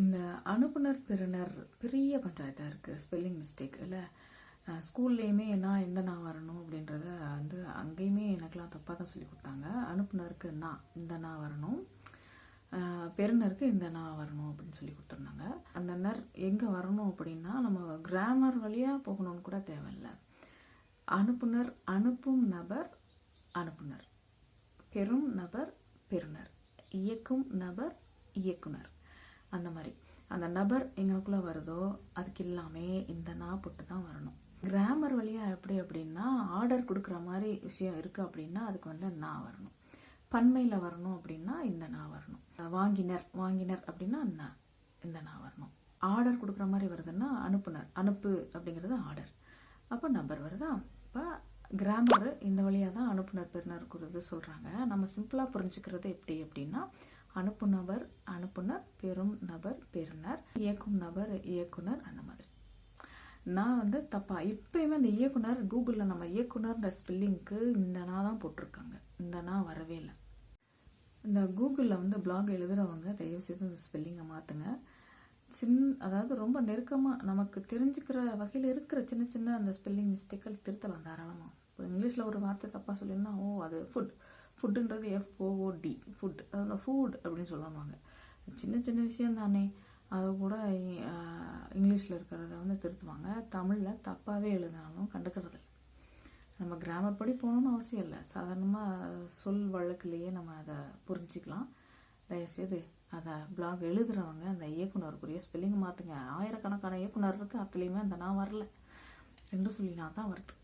இந்த அனுப்புனர் பெறுநர் பெரிய பஞ்சாயத்தாக இருக்குது ஸ்பெல்லிங் மிஸ்டேக் இல்லை ஸ்கூல்லேயுமே நான் எந்த நான் வரணும் அப்படின்றத வந்து அங்கேயுமே எனக்கெல்லாம் தப்பாக தான் சொல்லி கொடுத்தாங்க. அனுப்புனருக்கு நான் இந்த நான் வரணும் பெருநருக்கு இந்த நான் வரணும் அப்படின்னு சொல்லி கொடுத்துருந்தாங்க. அந்த நர் எங்கே வரணும் அப்படின்னா நம்ம கிராமர் வழியாக போகணும்னு கூட தேவையில்லை. அனுப்புனர் அனுப்பும் நபர் அனுப்புனர் பெறும் நபர் பெறுநர் இயக்கும் நபர் இயக்குனர். அந்த மாதிரி. அந்த நபர் எங்களுக்குள்ள வருதோ அதுக்கு எல்லாமே இந்த நா போட்டு தான் வரணும். கிராமர் வழியா எப்படி அப்படின்னா ஆர்டர் கொடுக்குற மாதிரி விஷயம் இருக்கு அப்படின்னா அதுக்கு வந்து நா வரணும். பன்மையில் வரணும் அப்படின்னா இந்த நா வரணும். வாங்கினர் வாங்கினர் அப்படின்னா இந்த நா வரணும். ஆர்டர் கொடுக்குற மாதிரி வருதுன்னா அனுப்புனர். அனுப்பு அப்படிங்கிறது ஆர்டர் அப்போ நம்பர் வருதா? இப்போ கிராமர் இந்த வழியாக தான் அனுப்புனர் பெறுநர் குறித்து சொல்கிறாங்க நம்ம சிம்பிளாக புரிஞ்சுக்கிறது எப்படி அப்படின்னா அனுப்புநபர் அனுப்புனர் பெறும் நபர் பெறுனர் இயக்கும் நபர் இயக்குனர் அந்த மாதிரி. நான் வந்து தப்பா இப்பயுமே அந்த இயக்குனர் கூகுளில் நம்ம இயக்குனர்ன்ற ஸ்பெல்லிங்க்கு இந்த நான் தான் போட்டிருக்காங்க. இந்த நான் வரவே இல்லை. இந்த கூகுளில் வந்து பிளாக் எழுதுகிறவங்க தயவு செய்து இந்த ஸ்பெல்லிங்கை மாற்றுங்க சின் அதாவது ரொம்ப நெருக்கமாக நமக்கு தெரிஞ்சுக்கிற வகையில் இருக்கிற சின்ன சின்ன அந்த ஸ்பெல்லிங் மிஸ்டேக்கள் திருத்தலாம் தாராளமாக இப்போ இங்கிலீஷில் ஒரு வார்த்தை தப்பாக சொல்லியிருந்தா ஓ அது food ஃபுட்டுன்றது F O O D food அதில் ஃபுட் அப்படின்னு சொல்லுவாங்க. சின்ன சின்ன விஷயம் தானே. அதை கூட இங்கிலீஷில் இருக்கிறத வந்து திருத்துவாங்க. தமிழில் தப்பாகவே எழுதினாலும் கண்டுக்கிறது நம்ம கிராமர் படி போகணும்னு அவசியம் இல்லை. சாதாரணமாக சொல் வழக்குலேயே நம்ம அதை புரிஞ்சிக்கலாம். தயவுசெய்து அதை பிளாக் எழுதுறவங்க அந்த இயக்குனருக்குரிய ஸ்பெல்லிங் மாற்றுங்க ஆயிரக்கணக்கான இயக்குனர் இருக்குது அதுலேயுமே அந்த நான் வரல. என்று சொல்லி நான் தான் வருது.